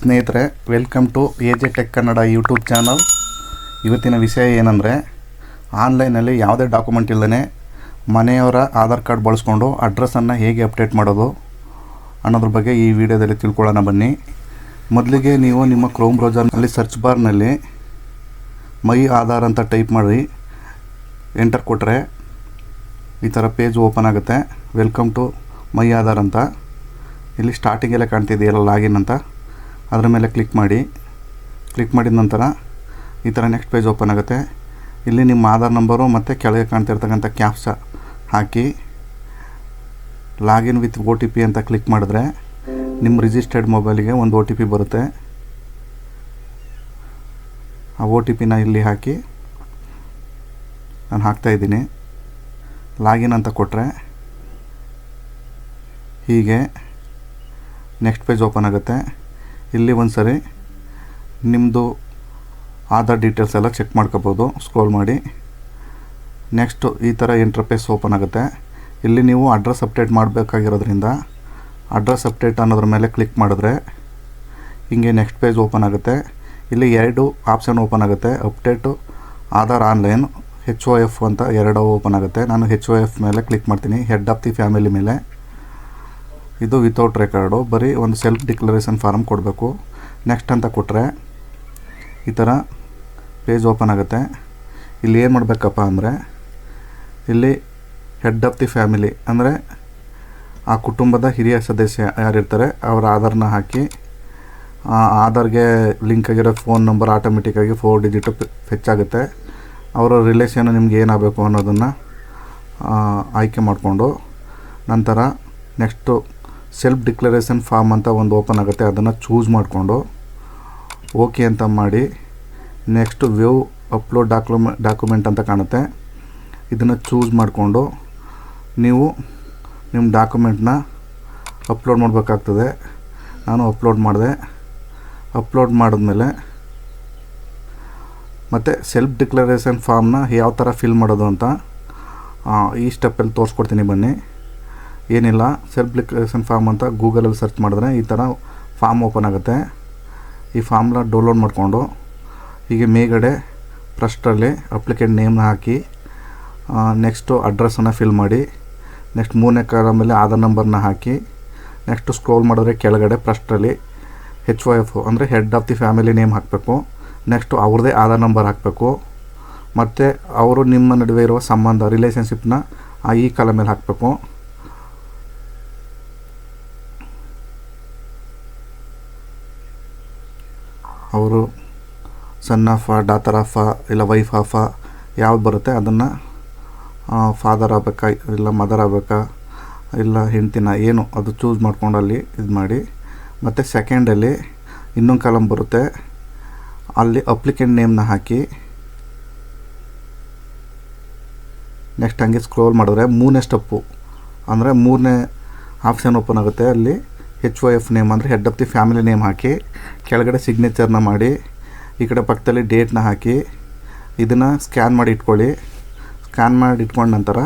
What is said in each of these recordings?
ಸ್ನೇಹಿತರೆ welcome to A J tech Kannada YouTube channel ಇವತ್ತಿನ ವಿಷಯ ಏನಂದರೆ ಆನ್ಲೈನಲ್ಲಿ ಯಾವುದೇ ಡಾಕ್ಯುಮೆಂಟ್ ಇಲ್ಲದೇ ಮನೆಯವರ ಆಧಾರ್ ಕಾರ್ಡ್ ಬಳಸ್ಕೊಂಡು ಅಡ್ರೆಸ್ಸನ್ನು ಹೇಗೆ ಅಪ್ಡೇಟ್ ಮಾಡೋದು ಅನ್ನೋದ್ರ ಬಗ್ಗೆ ಈ ವಿಡಿಯೋದಲ್ಲಿ ತಿಳ್ಕೊಳ್ಳೋಣ ಬನ್ನಿ. ಮೊದಲಿಗೆ ನೀವು ನಿಮ್ಮ ಕ್ರೋಮ್ ಬ್ರೌಸರ್ನಲ್ಲಿ ಸರ್ಚ್ ಬಾರ್ನಲ್ಲಿ ಮೈ ಆಧಾರ್ ಅಂತ ಟೈಪ್ ಮಾಡಿ ಎಂಟರ್ ಕೊಟ್ಟರೆ ಈ ಥರ ಪೇಜ್ ಓಪನ್ ಆಗುತ್ತೆ. ವೆಲ್ಕಮ್ ಟು ಮೈ ಆಧಾರ್ ಅಂತ. ಇಲ್ಲಿ ಸ್ಟಾರ್ಟಿಂಗೆಲ್ಲ ಕಾಣ್ತಿದೆಯಲ್ಲ ಲಾಗಿನ್ ಅಂತ. ಅದರ ಮೇಲೆ ಕ್ಲಿಕ್ ಮಾಡಿ. ಕ್ಲಿಕ್ ಮಾಡಿದ ನಂತರ ಈ ಥರ ನೆಕ್ಸ್ಟ್ ಪೇಜ್ ಓಪನ್ ಆಗುತ್ತೆ. ಇಲ್ಲಿ ನಿಮ್ಮ ಆಧಾರ್ ನಂಬರು ಮತ್ತು ಕೆಳಗೆ ಕಾಣ್ತಿರ್ತಕ್ಕಂಥ ಕ್ಯಾಪ್ಸ ಹಾಕಿ. Login with O T P ಅಂತ ಕ್ಲಿಕ್ ಮಾಡಿದ್ರೆ ನಿಮ್ಮ ರಿಜಿಸ್ಟರ್ಡ್ ಮೊಬೈಲಿಗೆ ಒಂದು ಒ ಟಿ ಪಿ ಬರುತ್ತೆ. ಆ ಒ ಟಿ ಪಿನ ಇಲ್ಲಿ ಹಾಕಿ. ನಾನು ಹಾಕ್ತಾಯಿದ್ದೀನಿ ಲಾಗಿನ್ ಅಂತ ಕೊಟ್ಟರೆ ಹೀಗೆ ನೆಕ್ಸ್ಟ್ ಪೇಜ್ ಓಪನ್ ಆಗುತ್ತೆ. ಇಲ್ಲಿ ಒಂದು ಸರಿ ನಿಮ್ಮದು ಆಧಾರ್ ಡೀಟೇಲ್ಸ್ ಎಲ್ಲ ಚೆಕ್ ಮಾಡ್ಕೋಬೋದು ಸ್ಕ್ರೋಲ್ ಮಾಡಿ. ನೆಕ್ಸ್ಟು ಈ ಥರ ಇಂಟರ್ಫೇಸ್ ಓಪನ್ ಆಗುತ್ತೆ. ಇಲ್ಲಿ ನೀವು ಅಡ್ರೆಸ್ ಅಪ್ಡೇಟ್ ಮಾಡಬೇಕಾಗಿರೋದ್ರಿಂದ ಅಡ್ರೆಸ್ ಅಪ್ಡೇಟ್ ಅನ್ನೋದ್ರ ಮೇಲೆ ಕ್ಲಿಕ್ ಮಾಡಿದ್ರೆ ಹಿಂಗೆ ನೆಕ್ಸ್ಟ್ ಪೇಜ್ ಓಪನ್ ಆಗುತ್ತೆ. ಇಲ್ಲಿ ಎರಡು ಆಪ್ಷನ್ ಓಪನ್ ಆಗುತ್ತೆ. Update Aadhaar online H O F ಅಂತ ಎರಡು ಓಪನ್ ಆಗುತ್ತೆ. ನಾನು ಹೆಚ್ ಒ ಎಫ್ ಮೇಲೆ ಕ್ಲಿಕ್ ಮಾಡ್ತೀನಿ. ಹೆಡ್ ಆಫ್ ದಿ ಫ್ಯಾಮಿಲಿ ಮೇಲೆ. ಇದು ವಿತೌಟ್ ರೆಕಾರ್ಡು ಬರೀ ಒಂದು ಸೆಲ್ಫ್ ಡಿಕ್ಲರೇಷನ್ ಫಾರ್ಮ್ ಕೊಡಬೇಕು. ನೆಕ್ಸ್ಟ್ ಅಂತ ಕೊಟ್ಟರೆ ಈ ಥರ ಪೇಜ್ ಓಪನ್ ಆಗುತ್ತೆ. ಇಲ್ಲಿ ಏನು ಮಾಡಬೇಕಪ್ಪ ಅಂದರೆ, ಇಲ್ಲಿ ಹೆಡ್ ಆಫ್ ದಿ ಫ್ಯಾಮಿಲಿ ಅಂದರೆ ಆ ಕುಟುಂಬದ ಹಿರಿಯ ಸದಸ್ಯ ಯಾರಿರ್ತಾರೆ, ಅವರ ಆಧಾರ್ನ ಹಾಕಿ ಆಧಾರ್ಗೆ ಲಿಂಕ್ ಆಗಿರೋ ಫೋನ್ ನಂಬರ್ ಆಟೋಮೆಟಿಕ್ಕಾಗಿ ಫೋರ್ ಡಿಜಿಟು ಹೆಚ್ಚಾಗುತ್ತೆ. ಅವರ ರಿಲೇಷನ್ ನಿಮ್ಗೆ ಏನಾಗಬೇಕು ಅನ್ನೋದನ್ನು ಆಯ್ಕೆ ಮಾಡಿಕೊಂಡು, ನಂತರ ನೆಕ್ಸ್ಟು ಸೆಲ್ಫ್ ಡಿಕ್ಲರೇಷನ್ ಫಾರ್ಮ್ ಅಂತ ಒಂದು ಓಪನ್ ಆಗುತ್ತೆ, ಅದನ್ನು ಚೂಸ್ ಮಾಡಿಕೊಂಡು ಓಕೆ ಅಂತ ಮಾಡಿ next view upload docu document ಅಂತ ಕಾಣುತ್ತೆ. ಇದನ್ನು ಚೂಸ್ ಮಾಡಿಕೊಂಡು ನೀವು ನಿಮ್ಮ ಡಾಕ್ಯುಮೆಂಟ್ನ ಅಪ್ಲೋಡ್ ಮಾಡಬೇಕಾಗ್ತದೆ. ನಾನು ಅಪ್ಲೋಡ್ ಮಾಡಿದೆ. ಅಪ್ಲೋಡ್ ಮಾಡಿದ್ಮೇಲೆ ಮತ್ತು ಸೆಲ್ಫ್ ಡಿಕ್ಲರೇಷನ್ ಫಾರ್ಮ್ನ ಯಾವ ಥರ ಫಿಲ್ ಮಾಡೋದು ಅಂತ ಈ ಸ್ಟೆಪ್ಪಲ್ಲಿ ತೋರಿಸ್ಕೊಡ್ತೀನಿ ಬನ್ನಿ. ಏನಿಲ್ಲ ಡಿಕ್ಲರೇಷನ್ ಫಾರ್ಮ್ ಅಂತ ಗೂಗಲಲ್ಲಿ ಸರ್ಚ್ ಮಾಡಿದ್ರೆ ಈ ಥರ ಫಾರ್ಮ್ ಓಪನ್ ಆಗುತ್ತೆ. ಈ ಫಾರ್ಮ್ನ ಡೌನ್ಲೋಡ್ ಮಾಡಿಕೊಂಡು, ಹೀಗೆ ಮೇಗಡೆ ಫಸ್ಟಲ್ಲಿ ಅಪ್ಲಿಕೇಟ್ ನೇಮ್ನ ಹಾಕಿ ನೆಕ್ಸ್ಟು ಅಡ್ರೆಸ್ಸನ್ನು ಫಿಲ್ ಮಾಡಿ ನೆಕ್ಸ್ಟ್ ಮೂರನೇ ಕಾಲಮಲ್ಲಿ ಆಧಾರ್ ನಂಬರ್ನ ಹಾಕಿ ನೆಕ್ಸ್ಟು ಸ್ಕ್ರೋಲ್ ಮಾಡಿದ್ರೆ ಕೆಳಗಡೆ ಫಸ್ಟಲ್ಲಿ ಹೆಚ್ ಒ ಎಫ್ ಅಂದರೆ head of the family name ಹಾಕಬೇಕು. ನೆಕ್ಸ್ಟು ಅವ್ರದ್ದೇ ಆಧಾರ್ ನಂಬರ್ ಹಾಕಬೇಕು. ಮತ್ತು ಅವರು ನಿಮ್ಮ ನಡುವೆ ಇರುವ ಸಂಬಂಧ ರಿಲೇಷನ್ಶಿಪ್ನ ಈ ಕಾಲ ಮೇಲೆ ಹಾಕಬೇಕು. ಅವರು ಸನ್ ಆಫ ಡಾತರ್ ಆಫ ಇಲ್ಲ ವೈಫ್ ಆಫ ಯಾವ್ದು ಬರುತ್ತೆ ಅದನ್ನು ಫಾದರ್ ಆಗಬೇಕಾ, ಇಲ್ಲ ಮದರ್ ಆಗಬೇಕಾ, ಇಲ್ಲ ಹೆಂಡ್ತಿನ ಏನು ಅದು ಚೂಸ್ ಮಾಡ್ಕೊಂಡು ಅಲ್ಲಿ ಇದು ಮಾಡಿ. ಮತ್ತು ಸೆಕೆಂಡಲ್ಲಿ ಇನ್ನೊಂದು ಕಾಲಮ್ ಬರುತ್ತೆ. ಅಲ್ಲಿ ಅಪ್ಲಿಕೆಂಟ್ ನೇಮ್ನ ಹಾಕಿ. ನೆಕ್ಸ್ಟ್ ಹಂಗೆ ಸ್ಕ್ರೋಲ್ ಮಾಡಿದ್ರೆ ಮೂರನೇ ಸ್ಟೆಪ್ಪು ಅಂದರೆ ಮೂರನೇ ಆಪ್ಷನ್ ಓಪನ್ ಆಗುತ್ತೆ ಅಲ್ಲಿ. ಹೆಚ್ ಒ ಎಫ್ ನೇಮ್ ಅಂದರೆ head of the family name ಹಾಕಿ, ಕೆಳಗಡೆ ಸಿಗ್ನೇಚರ್ನ ಮಾಡಿ, ಈ ಕಡೆ ಪಕ್ಕದಲ್ಲಿ ಡೇಟ್ನ ಹಾಕಿ, ಇದನ್ನು ಸ್ಕ್ಯಾನ್ ಮಾಡಿ ಇಟ್ಕೊಳ್ಳಿ. ಸ್ಕ್ಯಾನ್ ಮಾಡಿ ಇಟ್ಕೊಂಡ ನಂತರ,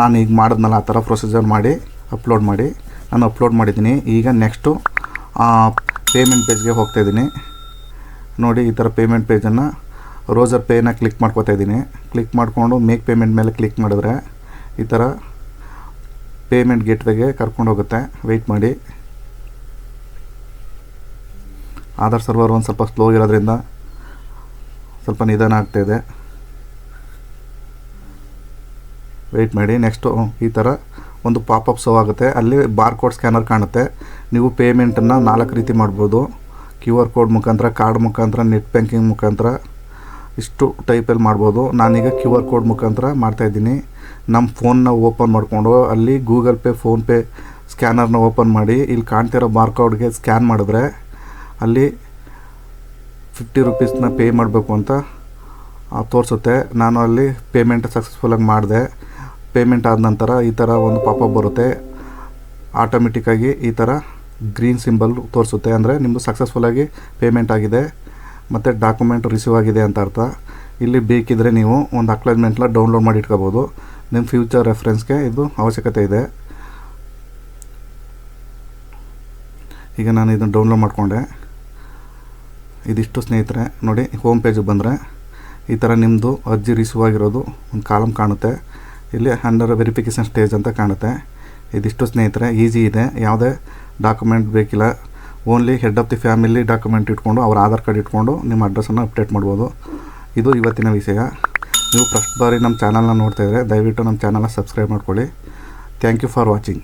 ನಾನು ಈಗ ಮಾಡಿದ್ನಲ್ಲ ಆ ಥರ ಪ್ರೊಸೀಜರ್ ಮಾಡಿ ಅಪ್ಲೋಡ್ ಮಾಡಿ. ನಾನು ಅಪ್ಲೋಡ್ ಮಾಡಿದ್ದೀನಿ. ಈಗ ನೆಕ್ಸ್ಟು ಪೇಮೆಂಟ್ ಪೇಜ್ಗೆ ಹೋಗ್ತಾಯಿದ್ದೀನಿ ನೋಡಿ, ಈ ಥರ ಪೇಮೆಂಟ್ ಪೇಜನ್ನು ರೋಜರ್ ಪೇನ ಕ್ಲಿಕ್ ಮಾಡ್ಕೋತಾ ಇದ್ದೀನಿ. ಕ್ಲಿಕ್ ಮಾಡಿಕೊಂಡು ಮೇಕ್ ಪೇಮೆಂಟ್ ಮೇಲೆ ಕ್ಲಿಕ್ ಮಾಡಿದ್ರೆ, ಈ ಥರ ಪೇಮೆಂಟ್ ಗೇಟ್ವೇಗೆ ಕರ್ಕೊಂಡು ಹೋಗುತ್ತೆ ವೆಯ್ಟ್ ಮಾಡಿ. ಆಧಾರ್ ಸರ್ವರ್ ಒಂದು ಸ್ವಲ್ಪ ಸ್ಲೋ ಇರೋದ್ರಿಂದ ಸ್ವಲ್ಪ ನಿಧಾನ ಆಗ್ತಾಯಿದೆ ವೆಯ್ಟ್ ಮಾಡಿ. ನೆಕ್ಸ್ಟು ಈ ಥರ ಒಂದು ಪಾಪಪ್ ಸೋ ಆಗುತ್ತೆ. ಅಲ್ಲಿ ಬಾರ್ ಕೋಡ್ ಸ್ಕ್ಯಾನರ್ ಕಾಣುತ್ತೆ. ನೀವು ಪೇಮೆಂಟನ್ನು ನಾಲ್ಕು ರೀತಿ ಮಾಡ್ಬೋದು. ಕ್ಯೂ ಆರ್ ಕೋಡ್ ಮುಖಾಂತರ ಕಾರ್ಡ್ ಮುಖಾಂತರ ನೆಟ್ ಬ್ಯಾಂಕಿಂಗ್ ಮುಖಾಂತರ, ಇಷ್ಟು ಟೈಪಲ್ಲಿ ಮಾಡ್ಬೋದು. ನಾನೀಗ ಕ್ಯೂ ಆರ್ ಕೋಡ್ ಮುಖಾಂತರ ಮಾಡ್ತಾಯಿದ್ದೀನಿ ನಮ್ಮ ಫೋನ್ನ ಓಪನ್ ಮಾಡಿಕೊಂಡು ಅಲ್ಲಿ ಗೂಗಲ್ ಪೇ ಫೋನ್ಪೇ ಸ್ಕ್ಯಾನರ್ನ ಓಪನ್ ಮಾಡಿ ಇಲ್ಲಿ ಕಾಣ್ತಿರೋ ಬಾರ್ಕೋಡ್ಗೆ ಸ್ಕ್ಯಾನ್ ಮಾಡಿದ್ರೆ ಅಲ್ಲಿ ಫಿಫ್ಟಿ ರುಪೀಸ್ನ ಪೇ ಮಾಡಬೇಕು ಅಂತ ತೋರಿಸುತ್ತೆ. ನಾನು ಅಲ್ಲಿ ಪೇಮೆಂಟ್ ಸಕ್ಸಸ್ಫುಲ್ಲಾಗಿ ಮಾಡಿದೆ. ಪೇಮೆಂಟ್ ಆದ ನಂತರ ಈ ಥರ ಒಂದು ಪಾಪ ಬರುತ್ತೆ. ಆಟೋಮೆಟಿಕ್ಕಾಗಿ ಈ ಥರ ಗ್ರೀನ್ ಸಿಂಬಲ್ ತೋರಿಸುತ್ತೆ. ಅಂದರೆ ನಿಮ್ಮದು ಸಕ್ಸಸ್ಫುಲ್ಲಾಗಿ ಪೇಮೆಂಟ್ ಆಗಿದೆ, ಮತ್ತು ಡಾಕ್ಯುಮೆಂಟ್ ರಿಸೀವ್ ಆಗಿದೆ ಅಂತ ಅರ್ಥ. ಇಲ್ಲಿ ಬೇಕಿದ್ದರೆ ನೀವು ಒಂದು ಅಕ್ಲೈನ್ಮೆಂಟ್ನ ಡೌನ್ಲೋಡ್ ಮಾಡಿ ಇಟ್ಕೋಬೋದು. ನಿಮ್ಮ ಫ್ಯೂಚರ್ ರೆಫರೆನ್ಸ್ಗೆ ಇದು ಅವಶ್ಯಕತೆ ಇದೆ. ಈಗ ನಾನು ಇದನ್ನು ಡೌನ್ಲೋಡ್ ಮಾಡಿಕೊಂಡೆ. ಇದಿಷ್ಟು ಸ್ನೇಹಿತರೆ, ನೋಡಿ ಹೋಮ್ ಪೇಜಿಗೆ ಬಂದರೆ ಈ ಥರ ನಿಮ್ಮದು ಅರ್ಜಿ ರಿಸೀವ್ ಆಗಿರೋದು ಒಂದು ಕಾಲಮ್ ಕಾಣುತ್ತೆ. ಇಲ್ಲಿ ಅಂಡರ್ ವೆರಿಫಿಕೇಷನ್ ಸ್ಟೇಜ್ ಅಂತ ಕಾಣುತ್ತೆ. ಇದಿಷ್ಟು ಸ್ನೇಹಿತರೆ ಈಸಿ ಇದೆ. ಯಾವುದೇ ಡಾಕ್ಯುಮೆಂಟ್ ಬೇಕಿಲ್ಲ. Only head of the family document ಇಟ್ಕೊಂಡು, ಅವರ ಆಧಾರ್ ಕಾರ್ಡ್ ಇಟ್ಕೊಂಡು ನಿಮ್ಮ ಅಡ್ರೆಸ್ಸನ್ನು ಅಪ್ಡೇಟ್ ಮಾಡ್ಬೋದು. ಇದು ಇವತ್ತಿನ ವಿಷಯ. ನೀವು ಫಸ್ಟ್ ಬಾರಿ ನಮ್ಮ ಚಾನಲ್ನ ನೋಡ್ತಾಯಿದ್ರೆ ದಯವಿಟ್ಟು ನಮ್ಮ ಚಾನಲ್ನ ಸಬ್ಸ್ಕ್ರೈಬ್ ಮಾಡ್ಕೊಳ್ಳಿ. Thank you for watching